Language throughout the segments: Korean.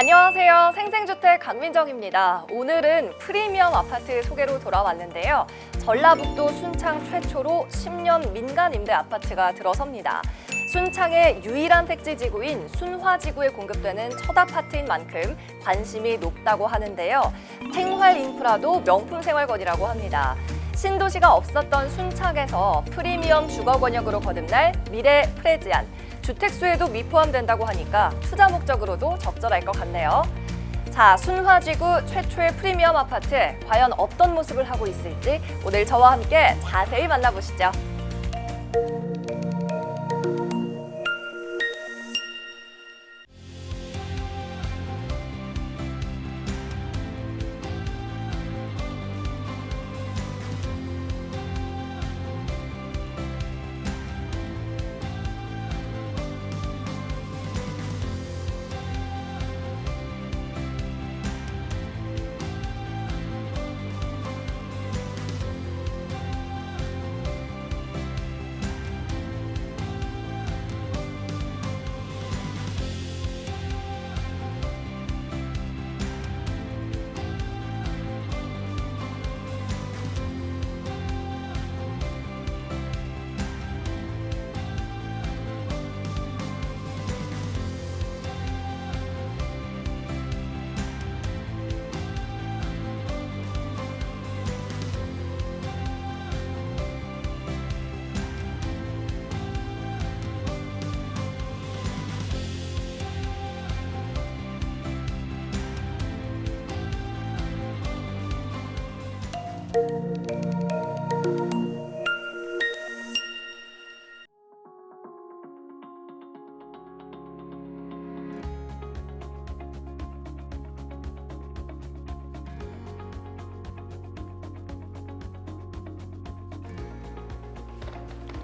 안녕하세요. 생생주택 강민정입니다. 오늘은 프리미엄 아파트 소개로 돌아왔는데요. 전라북도 순창 최초로 10년 민간 임대 아파트가 들어섭니다. 순창의 유일한 택지지구인 순화지구에 공급되는 첫 아파트인 만큼 관심이 높다고 하는데요. 생활 인프라도 명품 생활권이라고 합니다. 신도시가 없었던 순창에서 프리미엄 주거 권역으로 거듭날 미래 프레지안. 주택수에도 미포함된다고 하니까 투자 목적으로도 적절할 것 같네요. 자, 순화지구 최초의 프리미엄 아파트 과연 어떤 모습을 하고 있을지 오늘 저와 함께 자세히 만나보시죠.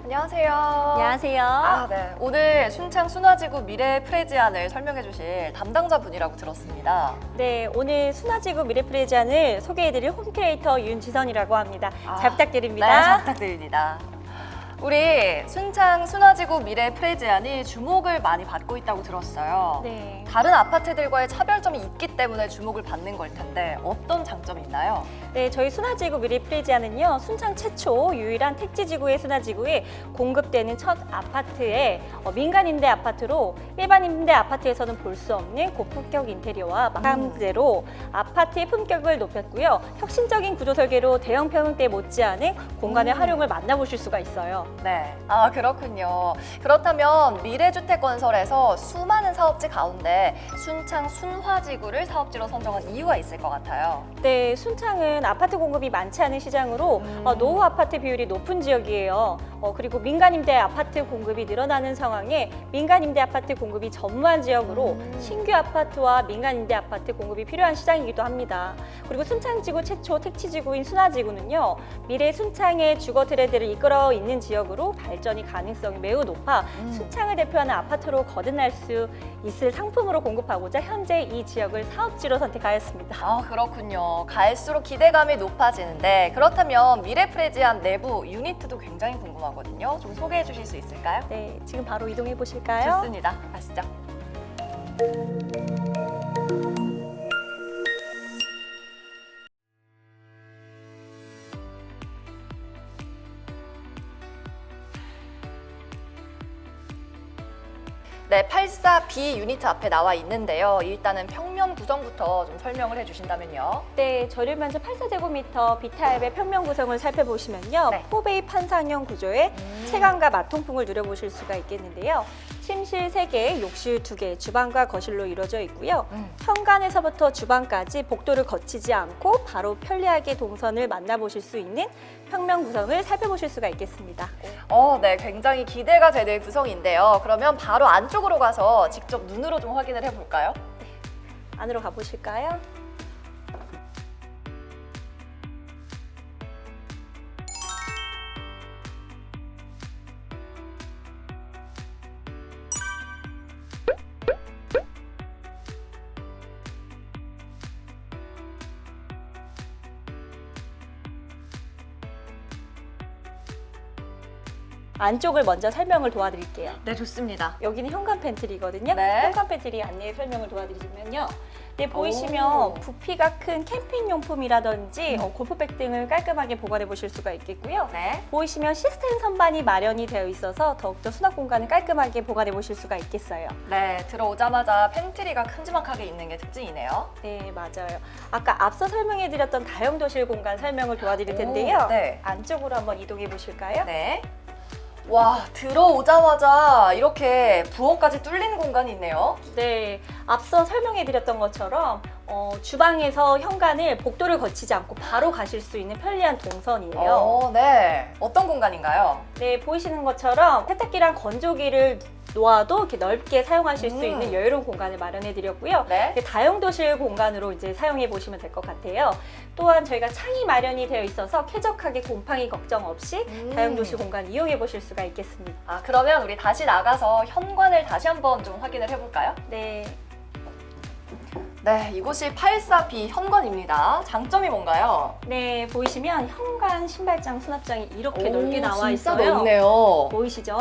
안녕하세요. 안녕하세요. 아, 네. 오늘 순창 순화지구 미래 프레지안을 설명해 주실 담당자 분이라고 들었습니다. 네, 오늘 순화지구 미래 프레지안을 소개해 드릴 홈 크리에이터 윤지선이라고 합니다. 잘 부탁드립니다. 네, 잘 부탁드립니다. 우리 순창 순화지구 미래 프레지안이 주목을 많이 받고 있다고 들었어요. 네. 다른 아파트들과의 차별점이 있기 때문에 주목을 받는 걸 텐데 어떤 장점이 있나요? 네, 저희 순화지구 미래프레지안은요, 순창 최초 유일한 택지지구의 순화지구에 공급되는 첫 아파트에 어, 민간 임대 아파트로 일반 임대 아파트에서는 볼 수 없는 고품격 인테리어와 마감재로 아파트의 품격을 높였고요. 혁신적인 구조 설계로 대형 평형대 못지않은 공간의 음. 활용을 만나보실 수가 있어요. 네. 아, 그렇군요. 그렇다면 미래주택 건설에서 수많은 사업지 가운데 순창 순화지구를 사업지로 선정한 이유가 있을 것 같아요. 네, 순창은 아파트 공급이 많지 않은 시장으로 음. 어, 노후 아파트 비율이 높은 지역이에요. 어, 그리고 민간 임대 아파트 공급이 늘어나는 상황에 민간 임대 아파트 공급이 전무한 지역으로 음. 신규 아파트와 민간 임대 아파트 공급이 필요한 시장이기도 합니다. 그리고 순창지구 최초 택지지구인 순화지구는요, 미래 순창의 주거 트렌드를 이끌어 있는 지역 으로 발전이 가능성이 매우 높아 음. 순창을 대표하는 아파트로 거듭날 수 있을 상품으로 공급하고자 현재 이 지역을 사업지로 선택하였습니다. 아, 그렇군요. 갈수록 기대감이 높아지는데 그렇다면 미래프레지안 내부 유니트도 굉장히 궁금하거든요. 좀 소개해 주실 수 있을까요? 네, 지금 바로 이동해 보실까요? 좋습니다. 가시죠. 네, 84B 유니트 앞에 나와 있는데요. 일단은 평면 구성부터 좀 설명을 해주신다면요. 네, 저렴면적 8사제곱미터 비타입의 평면 구성을 살펴보시면요. 네. 포베이 판상형 구조의 음. 채광과 마통풍을 누려보실 수가 있겠는데요. 침실 3개, 욕실 2개, 주방과 거실로 이루어져 있고요. 음. 현관에서부터 주방까지 복도를 거치지 않고 바로 편리하게 동선을 만나보실 수 있는 평면 구성을 살펴보실 수가 있겠습니다. 어, 네, 굉장히 기대가 되는 구성인데요. 그러면 바로 안쪽으로 가서 직접 눈으로 좀 확인을 해볼까요? 안으로 가보실까요? 안쪽을 먼저 설명을 도와드릴게요. 네, 좋습니다. 여기는 현관 팬트리거든요. 네. 현관 팬트리 안내 설명을 도와드리면요. 네, 오. 보이시면 부피가 큰 캠핑 용품이라든지 어, 골프백 등을 깔끔하게 보관해 보실 수가 있겠고요. 네. 보이시면 시스템 선반이 마련이 되어 있어서 더욱더 수납 공간을 깔끔하게 보관해 보실 수가 있겠어요. 네, 들어오자마자 팬트리가 큼지막하게 있는 게 특징이네요. 네, 맞아요. 아까 앞서 설명해 드렸던 다용도실 공간 설명을 도와드릴 텐데요. 오, 네. 안쪽으로 한번 이동해 보실까요? 네. 와, 들어오자마자 이렇게 부엌까지 뚫린 공간이 있네요. 네, 앞서 설명해 드렸던 것처럼 어, 주방에서 현관을 복도를 거치지 않고 바로 가실 수 있는 편리한 동선이에요. 어, 네. 어떤 공간인가요? 네, 보이시는 것처럼 세탁기랑 건조기를 놓아도 이렇게 넓게 사용하실 수 음. 있는 여유로운 공간을 마련해 드렸고요. 네. 네, 다용도실 공간으로 이제 사용해 보시면 될 것 같아요. 또한 저희가 창이 마련이 되어 있어서 쾌적하게 곰팡이 걱정 없이 음. 다용도실 공간 이용해 보실 수가 있겠습니다. 아, 그러면 우리 다시 나가서 현관을 다시 한번 좀 확인을 해볼까요? 네, 네, 이곳이 84B 현관입니다. 장점이 뭔가요? 네 보이시면 현관 신발장 수납장이 이렇게 오, 넓게 나와 진짜 있어요. 넓네요. 보이시죠?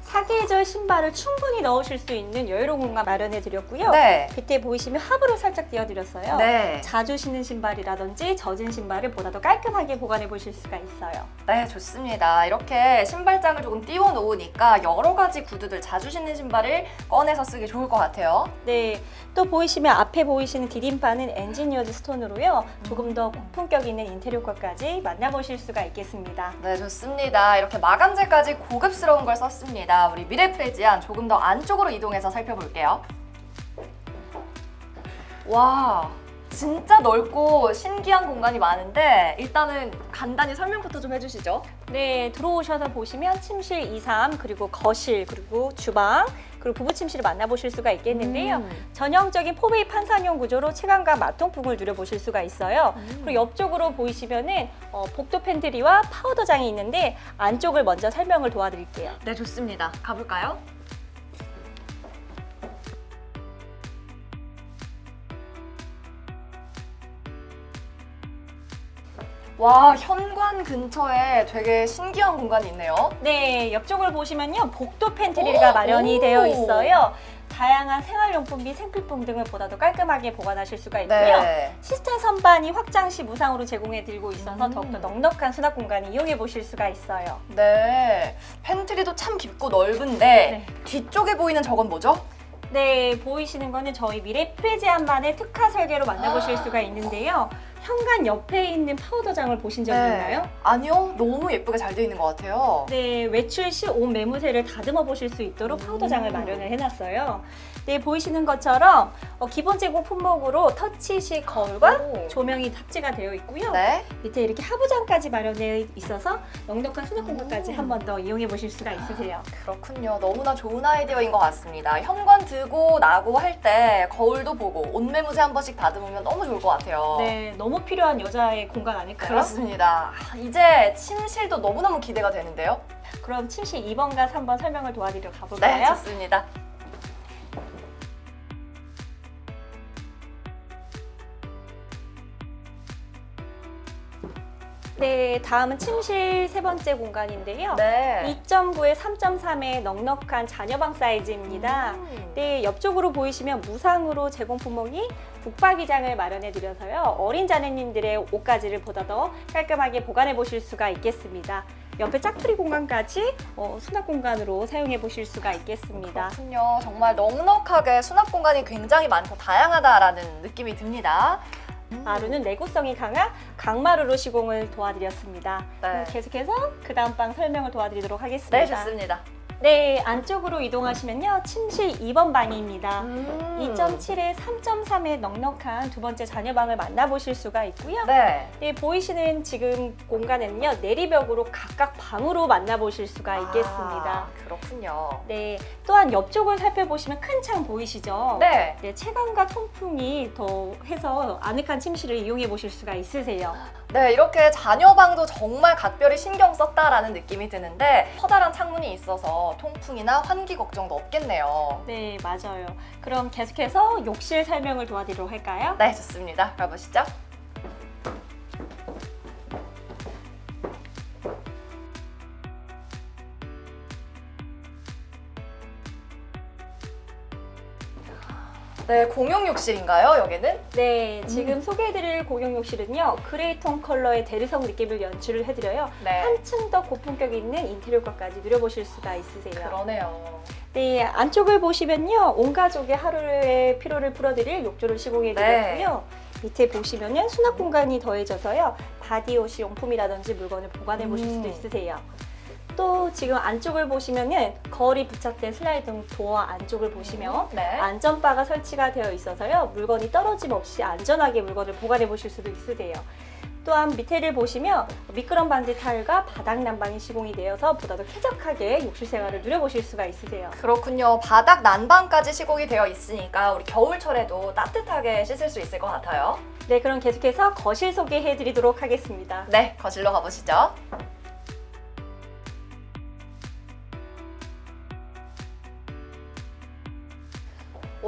사계절 신발을 충분히 넣으실 수 있는 여유로운 공간 마련해 드렸고요. 네. 밑에 보이시면 합으로 살짝 띄워드렸어요. 네. 자주 신는 신발이라든지 젖은 신발을 보다 더 깔끔하게 보관해 보실 수가 있어요. 네, 좋습니다. 이렇게 신발장을 조금 띄워 놓으니까 여러 가지 구두들 자주 신는 신발을 꺼내서 쓰기 좋을 것 같아요. 네, 또 보이시면 앞에 보이 시는 디딤판은 엔지니어드 스톤으로요. 조금 더 고품격 있는 인테리어 효과까지 만나보실 수가 있겠습니다. 네, 좋습니다. 이렇게 마감재까지 고급스러운 걸 썼습니다. 우리 미래프레지안 조금 더 안쪽으로 이동해서 살펴볼게요. 와, 진짜 넓고 신기한 공간이 많은데 일단은 간단히 설명부터 좀 해주시죠. 네, 들어오셔서 보시면 침실 2, 3, 그리고 거실, 그리고 주방, 그리고 부부 침실을 만나보실 수가 있겠는데요. 음. 전형적인 포베이 판상형 구조로 채광과 마통풍을 누려보실 수가 있어요. 음. 그리고 옆쪽으로 보이시면은 어, 복도 팬트리와 파우더장이 있는데 안쪽을 먼저 설명을 도와드릴게요. 네, 좋습니다. 가볼까요? 와, 현관 근처에 되게 신기한 공간이 있네요. 네, 옆쪽을 보시면요. 복도 팬트리가 오! 마련이 오! 되어 있어요. 다양한 생활용품 및 생필품 등을 보다 더 깔끔하게 보관하실 수가 있고요. 네. 시스템 선반이 확장 시 무상으로 제공해 드리고 있어서 음. 더욱더 넉넉한 수납 공간을 이용해 보실 수가 있어요. 네. 팬트리도 참 깊고 넓은데 네. 뒤쪽에 보이는 저건 뭐죠? 네, 보이시는 거는 저희 미래 프레지안만의 특화 설계로 만나보실 아. 수가 있는데요. 현관 옆에 있는 파우더장을 보신 적이 있나요? 아니요. 너무 예쁘게 잘 되어 있는 것 같아요. 네, 외출 시온 매무새를 다듬어 보실 수 있도록 음. 파우더장을 마련을 해놨어요. 네, 보이시는 것처럼 어, 기본 제공 품목으로 터치식 거울과 오. 조명이 탑재가 되어 있고요. 네. 밑에 이렇게 하부장까지 마련되어 있어서 넉넉한 수납 공간까지 음. 한번 더 이용해 보실 수가 있으세요. 그렇군요. 너무나 좋은 아이디어인 것 같습니다. 현관 들고 나고 할 때 거울도 보고 옷매무새 한 번씩 다듬으면 너무 좋을 것 같아요. 네, 너무 필요한 여자의 공간 아닐까요? 그렇습니다. 아, 이제 침실도 너무너무 기대가 되는데요. 그럼 침실 2번과 3번 설명을 도와드리러 네, 가볼까요? 좋습니다. 네, 다음은 침실 세 번째 공간인데요. 네. 2.9에 3.3의 넉넉한 자녀방 사이즈입니다. 음. 네, 옆쪽으로 보이시면 무상으로 제공 품목이 북박이장을 마련해 드려서요. 어린 자녀님들의 옷가지를 보다 더 깔끔하게 보관해 보실 수가 있겠습니다. 옆에 짝풀이 공간까지 어, 수납 공간으로 사용해 보실 수가 있겠습니다. 그렇군요. 정말 넉넉하게 수납 공간이 굉장히 많고 다양하다라는 느낌이 듭니다. 마루는 내구성이 강한 강마루로 시공을 도와드렸습니다. 네. 그럼 계속해서 그 다음 방 설명을 도와드리도록 하겠습니다. 네, 좋습니다. 네, 안쪽으로 이동하시면요. 침실 2번 방입니다. 음. 2.7에 3.3의 넉넉한 두 번째 자녀방을 만나보실 수가 있고요. 네. 네, 보이시는 지금 공간에는요. 내리벽으로 각각 방으로 만나보실 수가 있겠습니다. 아, 그렇군요. 네, 또한 옆쪽을 살펴보시면 큰 창 보이시죠? 네. 네, 채광과 통풍이 더 해서 아늑한 침실을 이용해 보실 수가 있으세요. 네, 이렇게 자녀방도 정말 각별히 신경 썼다라는 느낌이 드는데 커다란 창문이 있어서 통풍이나 환기 걱정도 없겠네요. 네, 맞아요. 그럼 계속해서 욕실 설명을 도와드리도록 할까요? 네, 좋습니다. 가보시죠. 네, 공용 욕실인가요, 여기는? 네, 지금 소개해드릴 공용 욕실은요 그레이톤 컬러의 대리석 느낌을 연출을 해드려요. 네. 한층 더 고품격 있는 인테리어까지 누려보실 수가 있으세요. 그러네요. 네, 안쪽을 보시면요. 온 가족의 하루의 피로를 풀어드릴 욕조를 시공해드렸고요. 밑에 보시면은 수납 공간이 더해져서요. 바디워시 용품이라든지 물건을 보관해 보실 수도 음. 있으세요. 또 지금 안쪽을 보시면은 거울이 부착된 슬라이딩 도어 안쪽을 보시면 네. 안전바가 설치가 되어 있어서요. 물건이 떨어짐 없이 안전하게 물건을 보관해 보실 수도 있으세요. 또한 밑에를 보시면 미끄럼 반지 타일과 바닥 난방이 시공이 되어서 보다 더 쾌적하게 욕실 생활을 누려보실 수가 있으세요. 그렇군요. 바닥 난방까지 시공이 되어 있으니까 우리 겨울철에도 따뜻하게 씻을 수 있을 것 같아요. 네, 그럼 계속해서 거실 소개해 드리도록 하겠습니다. 네, 거실로 가보시죠.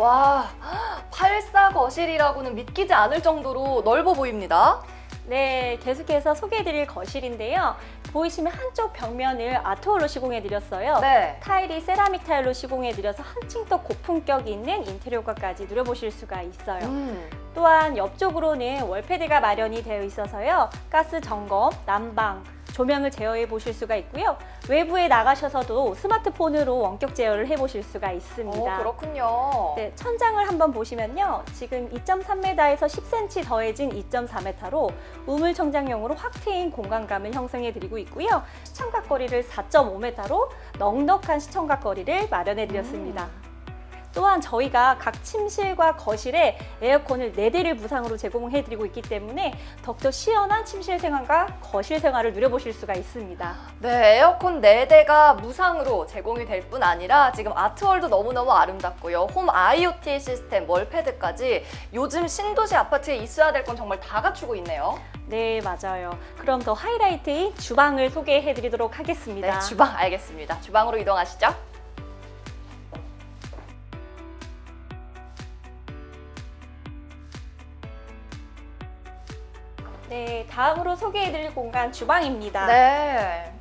와, 84 거실이라고는 믿기지 않을 정도로 넓어 보입니다. 네, 계속해서 소개해 드릴 거실인데요. 보이시면 한쪽 벽면을 아트월로 시공해 드렸어요. 네. 타일이 세라믹 타일로 시공해 드려서 한층 더 고품격 있는 인테리어까지 누려보실 수가 있어요. 음, 또한 옆쪽으로는 월패드가 마련이 되어 있어서요. 가스 점검, 난방, 조명을 제어해 보실 수가 있고요. 외부에 나가셔서도 스마트폰으로 원격 제어를 해 보실 수가 있습니다. 어, 그렇군요. 네, 천장을 한번 보시면요. 지금 2.3m에서 10cm 더해진 2.4m로 우물 청장용으로 확 트인 공간감을 형성해 드리고 있고요. 시청각 거리를 4.5m로 넉넉한 시청각 거리를 마련해 드렸습니다. 또한 저희가 각 침실과 거실에 에어컨을 4대를 무상으로 제공해 드리고 있기 때문에 더욱더 시원한 침실 생활과 거실 생활을 누려보실 수가 있습니다. 네, 에어컨 4대가 무상으로 제공이 될 뿐 아니라 지금 아트월도 너무너무 아름답고요. 홈 IoT 시스템, 월패드까지 요즘 신도시 아파트에 있어야 될 건 정말 다 갖추고 있네요. 네, 맞아요. 그럼 더 하이라이트인 주방을 소개해 드리도록 네, 하겠습니다. 주방 알겠습니다. 주방으로 이동하시죠. 네, 다음으로 소개해 드릴 공간 주방입니다. 네.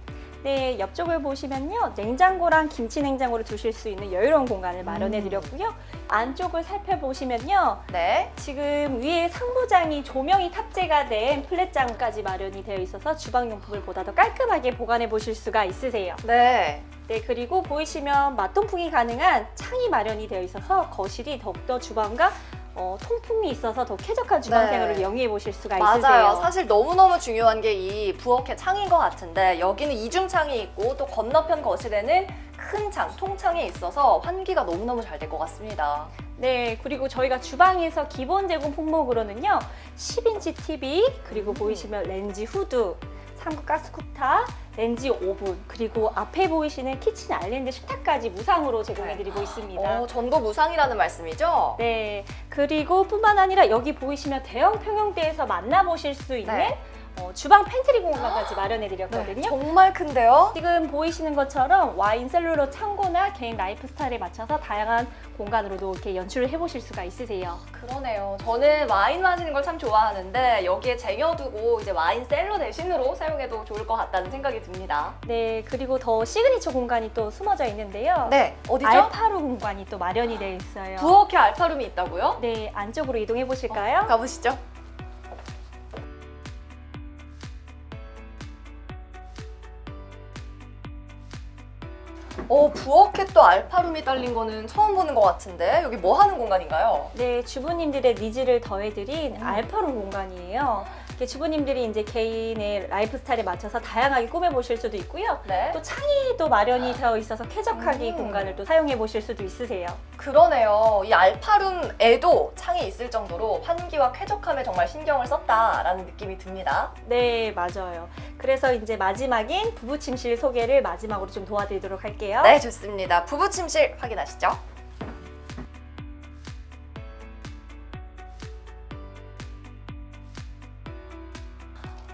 네, 옆쪽을 보시면요. 냉장고랑 김치 냉장고를 두실 수 있는 여유로운 공간을 마련해 드렸고요. 안쪽을 살펴보시면요. 네. 지금 위에 상부장이 조명이 탑재가 된 플랫장까지 마련이 되어 있어서 주방용품을 보다 더 깔끔하게 보관해 보실 수가 있으세요. 네. 네, 그리고 보이시면 맞통풍이 가능한 창이 마련이 되어 있어서 거실이 더욱더 주방과 어, 통풍이 있어서 더 쾌적한 주방 네. 생활을 영위해 보실 수가 맞아요. 있으세요. 사실 너무너무 중요한 게 이 부엌의 창인 것 같은데 여기는 이중창이 있고 또 건너편 거실에는 큰 창, 통창이 있어서 환기가 너무너무 잘 될 것 같습니다. 네, 그리고 저희가 주방에서 기본 제공 품목으로는요, 10인치 TV, 그리고 음. 보이시면 렌지 후드, 삼국 가스쿠타, 렌지 오븐, 그리고 앞에 보이시는 키친 아일랜드 식탁까지 무상으로 제공해드리고 있습니다. 어, 전부 무상이라는 말씀이죠? 네, 그리고 뿐만 아니라 여기 보이시면 대형 평형대에서 만나보실 수 있는 네. 어, 주방 팬트리 공간까지 마련해드렸거든요. 정말 큰데요? 지금 보이시는 것처럼 와인 셀룰러 창고나 개인 라이프 스타일에 맞춰서 다양한 공간으로도 이렇게 연출을 해보실 수가 있으세요. 그러네요. 저는 와인 마시는 걸 참 좋아하는데 여기에 쟁여두고 이제 와인 셀러 대신으로 사용해도 좋을 것 같다는 생각이 듭니다. 네, 그리고 더 시그니처 공간이 또 숨어져 있는데요. 네, 어디죠? 알파룸 공간이 또 마련이 되어 있어요. 부엌에 알파룸이 있다고요? 네, 안쪽으로 이동해 보실까요? 가보시죠. 어, 부엌에 또 알파룸이 딸린 거는 처음 보는 것 같은데 여기 뭐 하는 공간인가요? 네, 주부님들의 니즈를 더해드린 음. 알파룸 공간이에요. 주부님들이 이제 개인의 라이프 스타일에 맞춰서 다양하게 꾸며 보실 수도 있고요. 네. 또 창이 또 마련이 되어 있어서 쾌적하게 이 음. 공간을 또 사용해 보실 수도 있으세요. 그러네요. 이 알파룸에도 창이 있을 정도로 환기와 쾌적함에 정말 신경을 썼다라는 느낌이 듭니다. 네, 맞아요. 그래서 이제 마지막인 부부 침실 소개를 마지막으로 좀 도와드리도록 할게요. 네, 좋습니다. 부부 침실 확인하시죠.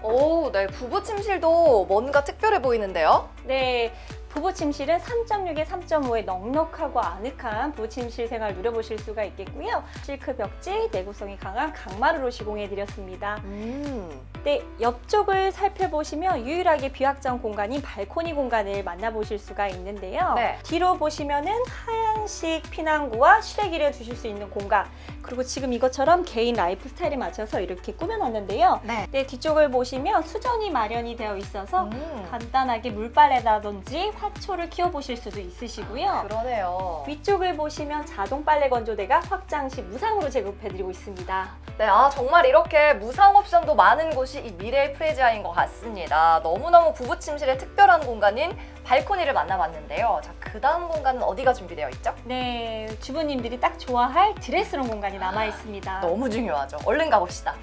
오, 네, 부부 침실도 뭔가 특별해 보이는데요? 네, 부부 침실은 3.6에 3.5의 넉넉하고 아늑한 부부 침실 생활 누려보실 수가 있겠고요. 실크 벽지, 내구성이 강한 강마루로 시공해드렸습니다. 음. 네, 옆쪽을 살펴보시면 유일하게 비확정 공간인 발코니 공간을 만나보실 수가 있는데요. 네. 뒤로 보시면은 하얀식 피난구와 실외기를 두실 수 있는 공간. 그리고 지금 이것처럼 개인 라이프 스타일에 맞춰서 이렇게 꾸며놨는데요. 네. 네, 뒤쪽을 보시면 수전이 마련이 되어 있어서 음. 간단하게 물빨래라든지 화 초를 키워보실 수도 있으시고요. 그러네요. 위쪽을 보시면 자동 빨래 건조대가 확장 시 무상으로 제공해드리고 있습니다. 네, 아 정말 이렇게 무상 옵션도 많은 곳이 이 미래의 프레지아인 것 같습니다. 너무너무 부부 침실의 특별한 공간인 발코니를 만나봤는데요. 자, 그 다음 공간은 어디가 준비되어 있죠? 네, 주부님들이 딱 좋아할 드레스룸 공간이 남아 있습니다. 너무 중요하죠. 얼른 가봅시다.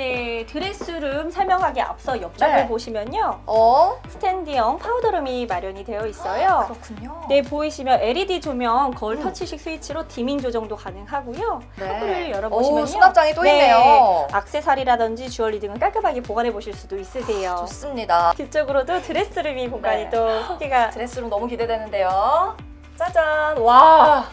네, 드레스룸 설명하기 앞서 옆쪽을 네. 보시면요. 어? 스탠디형 파우더룸이 마련이 되어 있어요. 그렇군요. 네, 보이시면 LED 조명 거울 음. 터치식 스위치로 디밍 조정도 가능하고요. 창문을 열어보시면요. 오, 수납장이 또 네, 있네요. 악세사리라든지 주얼리 등을 깔끔하게 보관해 보실 수도 있으세요. 좋습니다. 뒤쪽으로도 드레스룸이 공간이 네. 또 소개가 드레스룸 너무 기대되는데요. 짜잔. 와,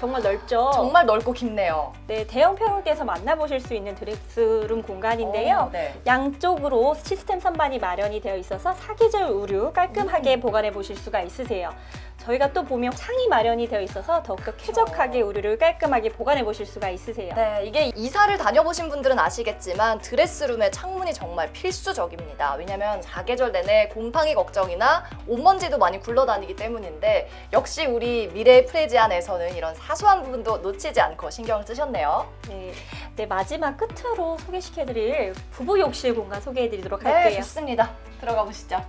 정말 넓죠. 정말 넓고 깊네요. 네, 대형 평형대에서 만나보실 수 있는 드레스룸 공간인데요. 오, 네. 양쪽으로 시스템 선반이 마련이 되어 있어서 사계절 우류 깔끔하게 음. 보관해 보실 수가 있으세요. 저희가 또 보면 창이 마련이 되어 있어서 더욱더 쾌적하게 우류를 깔끔하게 보관해 보실 수가 있으세요. 네, 이게 이사를 다녀보신 분들은 아시겠지만 드레스룸의 창문이 정말 필수적입니다. 왜냐면 사계절 내내 곰팡이 걱정이나 옷먼지도 많이 굴러다니기 때문인데 역시 우리 미래 프레지안에서는 이런 사소한 부분도 놓치지 않고 신경을 쓰셨네요. 네, 네, 마지막 끝으로 소개시켜드릴 부부 욕실 공간 소개해드리도록 네, 할게요. 좋습니다. 들어가 보시죠.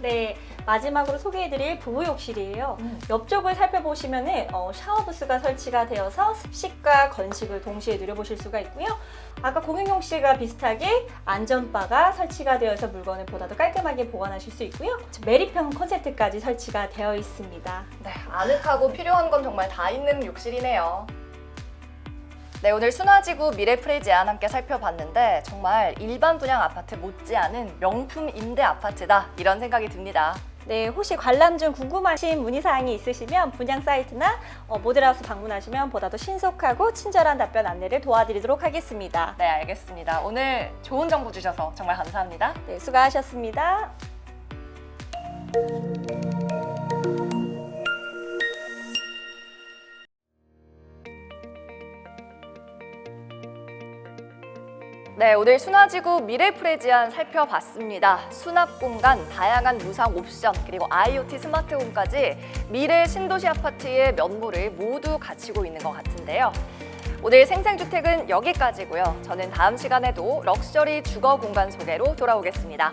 네, 마지막으로 소개해드릴 부부 욕실이에요. 음. 옆쪽을 살펴보시면은 어, 샤워 부스가 설치가 되어서 습식과 건식을 동시에 누려보실 수가 있고요. 아까 공용욕실과 비슷하게 안전바가 설치가 되어서 물건을 보다도 깔끔하게 보관하실 수 있고요. 메리평 콘센트까지 설치가 되어 있습니다. 네, 아늑하고 필요한 건 정말 다 있는 욕실이네요. 네, 오늘 순화지구 미래 프레지안 함께 살펴봤는데 정말 일반 분양 아파트 못지않은 명품 임대 아파트다 이런 생각이 듭니다. 네, 혹시 관람 중 궁금하신 문의사항이 있으시면 분양 사이트나 어, 모델하우스 방문하시면 보다 더 신속하고 친절한 답변 안내를 도와드리도록 하겠습니다. 네, 알겠습니다. 오늘 좋은 정보 주셔서 정말 감사합니다. 네, 수고하셨습니다. 네, 오늘 순화지구 미래 프레지안 살펴봤습니다. 수납 공간, 다양한 무상 옵션, 그리고 IoT 스마트홈까지 미래 신도시 아파트의 면모를 모두 갖추고 있는 것 같은데요. 오늘 생생주택은 여기까지고요. 저는 다음 시간에도 럭셔리 주거 공간 소개로 돌아오겠습니다.